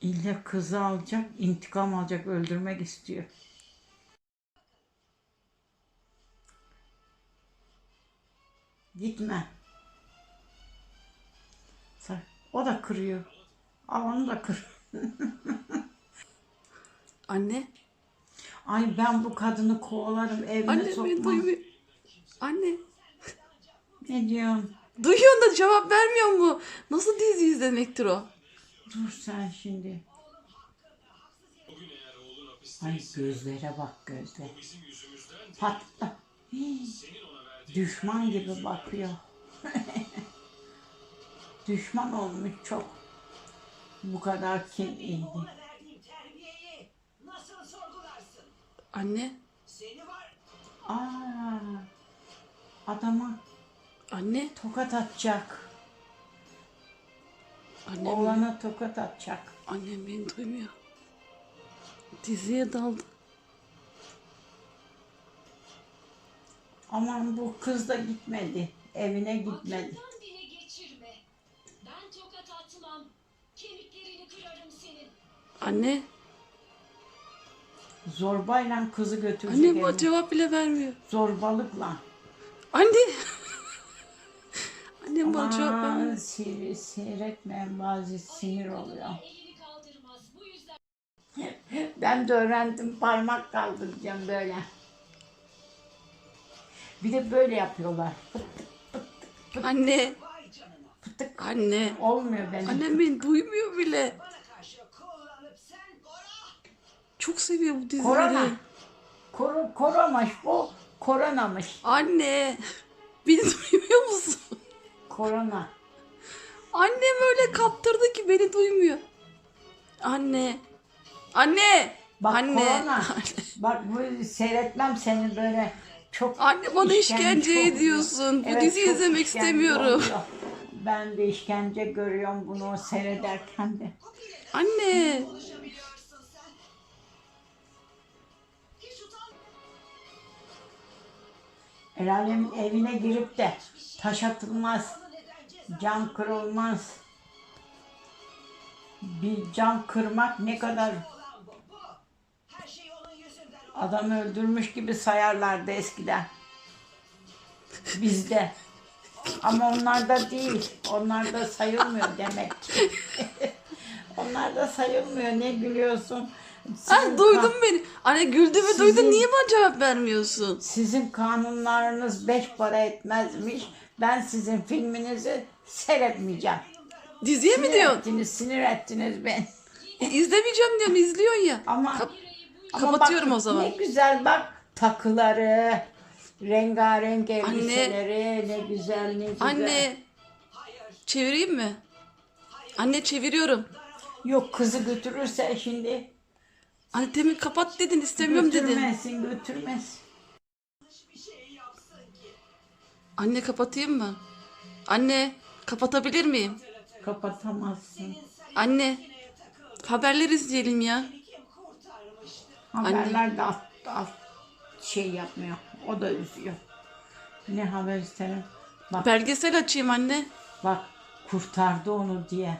İlle kızı alacak, intikam alacak, öldürmek istiyor. Gitme. O da kırıyor. Al onu da kır. Anne. Ay ben bu kadını kovalarım evime Anne sokmam. Anne. Ne diyorsun? Duyuyorsun da cevap vermiyor mu? Nasıl dizi izlemektir o? Dur sen şimdi. Ay gözlere bak gözler. Patla. Hii. Düşman gibi bakıyor. Düşman olmuş çok. Bu kadar nasıl sorgularsın? Anne. Seni var Aa, adama Anne. tokat atacak. Annem, Oğlana tokat atacak. annem beni duymuyor. Diziye daldı. Aman bu kız da gitmedi. Evine gitmedi. Aklından bile geçirme. Ben tokat atmam. Kemiklerini kırarım senin. Anne. Zorbayla kızı götürecek Annem eve. cevap bile vermiyor. Zorbalıkla. Anne. Annem bana cevap Aman vermiyor. seyir, seyretmeyen bazı sinir oluyor. Ben de öğrendim parmak kaldıracağım böyle. Bir de böyle yapıyorlar. Anne. Anne. olmuyor benim. Annem beni duymuyor bile. Çok seviyor bu dizileri. Korona. Koru, koronamış bu. Koronamış. Anne. Beni duymuyor musun? Korona. Annem öyle kaptırdı ki beni duymuyor. Anne. Anne. Bak Anne. korona. Bak bu seyretmem seni böyle çok Anne bana işkence oluyor. ediyorsun. Bu diziyi izlemek işkence istemiyorum. oluyor. Ben de işkence görüyorum bunu seyrederken de. Anne. El alemin evine girip de taş atılmaz? Cam kırılmaz. Bir cam kırmak ne kadar Olan bu. Bu. Her şey onun yüzünden. O adam öldürmüş gibi sayarlardı eskiden. Bizde. Ama onlarda değil. Onlarda sayılmıyor demek ki. onlarda sayılmıyor. Ne gülüyorsun? Sizin duydun beni. Anne güldüğümü Sizin- duydun. Niye bana cevap vermiyorsun? Sizin kanunlarınız beş para etmezmiş. Ben sizin filminizi seyretmeyeceğim. Diziye mi Sinir diyorsun? ettiniz, sinir ettiniz beni. E, izlemeyeceğim diyorum. izliyorsun ya. Ama, Kap- ama kapatıyorum bak, o zaman. Ne güzel bak takıları, rengarenk elbiseleri, ne güzel ne güzel. Anne. Çevireyim mi? Anne çeviriyorum. Yok kızı götürürse şimdi Anne demin kapat dedin istemiyorum dedin. götürmesin götürmez. Anne kapatayım mı? Anne kapatabilir miyim? Kapatamazsın. Anne haberler izleyelim ya. Haberler de alt, alt şey yapmıyor. O da üzüyor. Ne haber isterim? Bak Belgesel açayım anne. bak kurtardı onu diye.